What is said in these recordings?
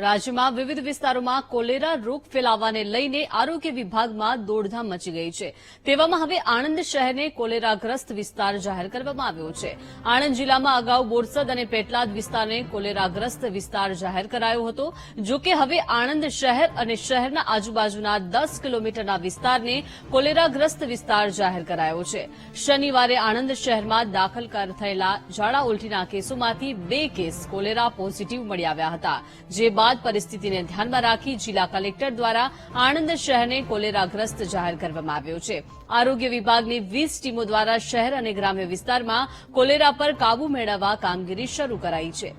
રાજ્યમાં વિવિધ વિસ્તારોમાં કોલેરા રોગ ફેલાવાને લઈને આરોગ્ય વિભાગમાં દોડધામ મચી ગઈ છે. તેવામાં હવે આણંદ શહેરને કોલેરાગ્રસ્ત વિસ્તાર જાહેર કરવામાં આવ્યો છે. આણંદ જિલ્લામાં અગાઉ બોરસદ અને પેટલાદ વિસ્તારને કોલેરાગ્રસ્ત વિસ્તાર જાહેર કરાયો હતો, જો કે હવે આણંદ શહેર અને શહેરના આજુબાજુના દસ કિલોમીટરના વિસ્તારને કોલેરાગ્રસ્ત વિસ્તાર જાહેર કરાયો છે. શનિવારે આણંદ શહેરમાં દાખલ થયેલા ઝાડા ઉલટીના કેસોમાંથી બે કેસ કોલેરા પોઝિટિવ મળી આવ્યા હતા, જે બાદ પરિસ્થિતિને ધ્યાનમાં રાખી જિલ્લા કલેક્ટર દ્વારા આણંદ શહેરને કોલેરાગ્રસ્ત જાહેર કરવામાં આવ્યો છે. આરોગ્ય વિભાગની વીસ ટીમો દ્વારા શહેર અને ગ્રામ્ય વિસ્તારમાં કોલેરા પર કાબુ મેળવવા કામગીરી શરૂ કરાઈ છે.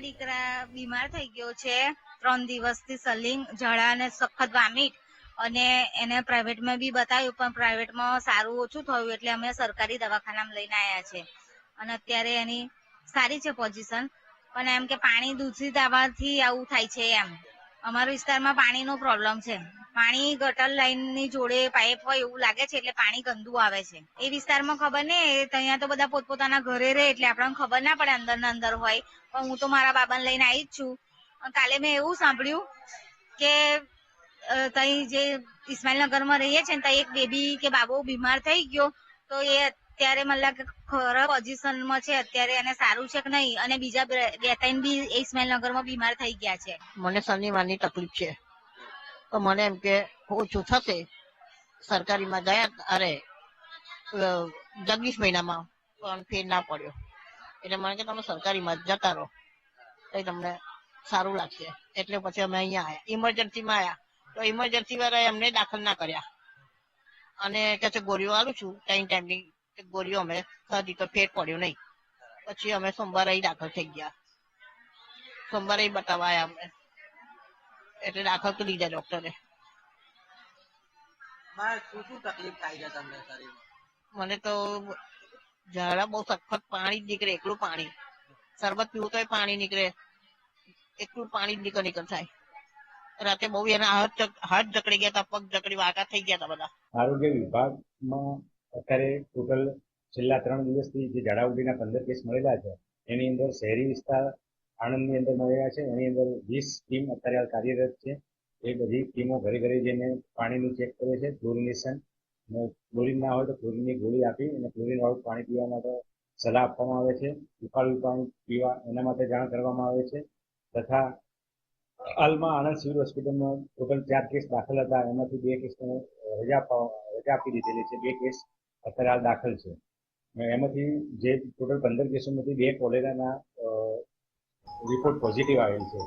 દીકરા બીમાર થઈ ગયો છે. ત્રણ દિવસથી સલિંગ, ઝાડા અને સખત વામિટ અને એને પ્રાઇવેટમાં બી બતાવ્યું, પણ પ્રાઇવેટમાં સારું ઓછું થયું એટલે અમે સરકારી દવાખાનામાં લઈને આવ્યા છે. અને અત્યારે એની સારી છે પોઝિશન. પણ એમ કે પાણી દૂષિત આવવાથી આવું થાય છે એમ. અમારા વિસ્તારમાં પાણીનો પ્રોબ્લેમ છે. પાણી ગટર લાઈનની જોડે પાઇપ હોય એવું લાગે છે એટલે પાણી ગંદુ આવે છે. એ વિસ્તારમાં ખબર નહીં ત્યાં તો બધા પોતપોતાના ઘરે રહે એટલે આપણને ખબર ના પડે અંદર ના અંદર હોય. પણ હું તો મારા બાબાને લઈને આવી જ છું. કાલે મેં એવું સાંભળ્યું કે તઈ જે ઇસ્માઇલનગરમાં રહીએ છે ને ત્યાં એક બેબી કે બાબો બીમાર થઈ ગયો, તો એ અત્યારે મતલબ કે ખરાબ પોઝિશનમાં છે, અત્યારે એને સારું છે કે નહીં? અને બીજા બે ત્રણ બી ઇસ્માઇલનગરમાં બીમાર થઈ ગયા છે. મને શનિવારની તકલીફ છે. તો મને એમ કે ઓછું થશે. સરકારીમાં ગયા અરે જગદીશ મહિનામાં પણ ફેર ના પડ્યો. એટલે મને કે તમે સરકારીમાં જતા રહો. તો તમને સારું લાગશે. એટલે પછી અમે અહીંયા આવ્યા ઇમરજન્સીમાં આવ્યા તો ઇમરજન્સી વાળાએ અમને દાખલ ના કર્યા. અને કે ગોળીઓ આલું છું. ટાઈમ ટાઈમની તે ગોળીઓ અમે ખાધી તો ફેર પડ્યો નહીં. પછી અમે સોમવારે દાખલ થઈ ગયા. સોમવારે બતાવવા આવ્યા અમે એટલે દાખલ તો લીધા ડોક્ટરે. મને તો ઝાડા બહુ સખત પાણી જ નીકળે એકલું પાણી. શરબત પીવું તોય પાણી નીકળે. એકલું પાણી જ નીકળ નીકળ થાય. રાતે બહુ એના હાથ હાથ જકડી ગયા હતા પગ જકડી વાકા થઈ ગયા હતા બધા. આરોગ્ય વિભાગમાં અત્યારે ટોટલ છેલ્લા ત્રણ દિવસથી જે ઝાડા પંદર કેસ મળેલા છે, એની અંદર શહેરી વિસ્તાર આણંદની અંદર મળેલા છે, એની અંદર વીસ ટીમ અત્યારે હાલ કાર્યરત છે. એ બધી ટીમો ઘરે ઘરે જઈને પાણીનું ચેક કરે છે ક્લોરિનેશન અને ક્લોરિન ના હોય તો ક્લોરિનની ગોળી આપી અને ક્લોરિન વાળું પાણી પીવા માટે સલાહ આપવામાં આવે છે. ઉકાળું પાણી પીવા એના માટે જાણ કરવામાં આવે છે. તથા હાલમાં આણંદ સિવિલ હોસ્પિટલમાં ટોટલ ચાર કેસ દાખલ હતા. એમાંથી બે કેસ રજા રજા આપી દીધેલી છે. બે કેસ અત્યારે હાલ દાખલ છે. એમાંથી જે ટોટલ પંદર કેસોમાંથી બે કોલેરાના રિપોર્ટ પોઝિટિવ આવેલ છે.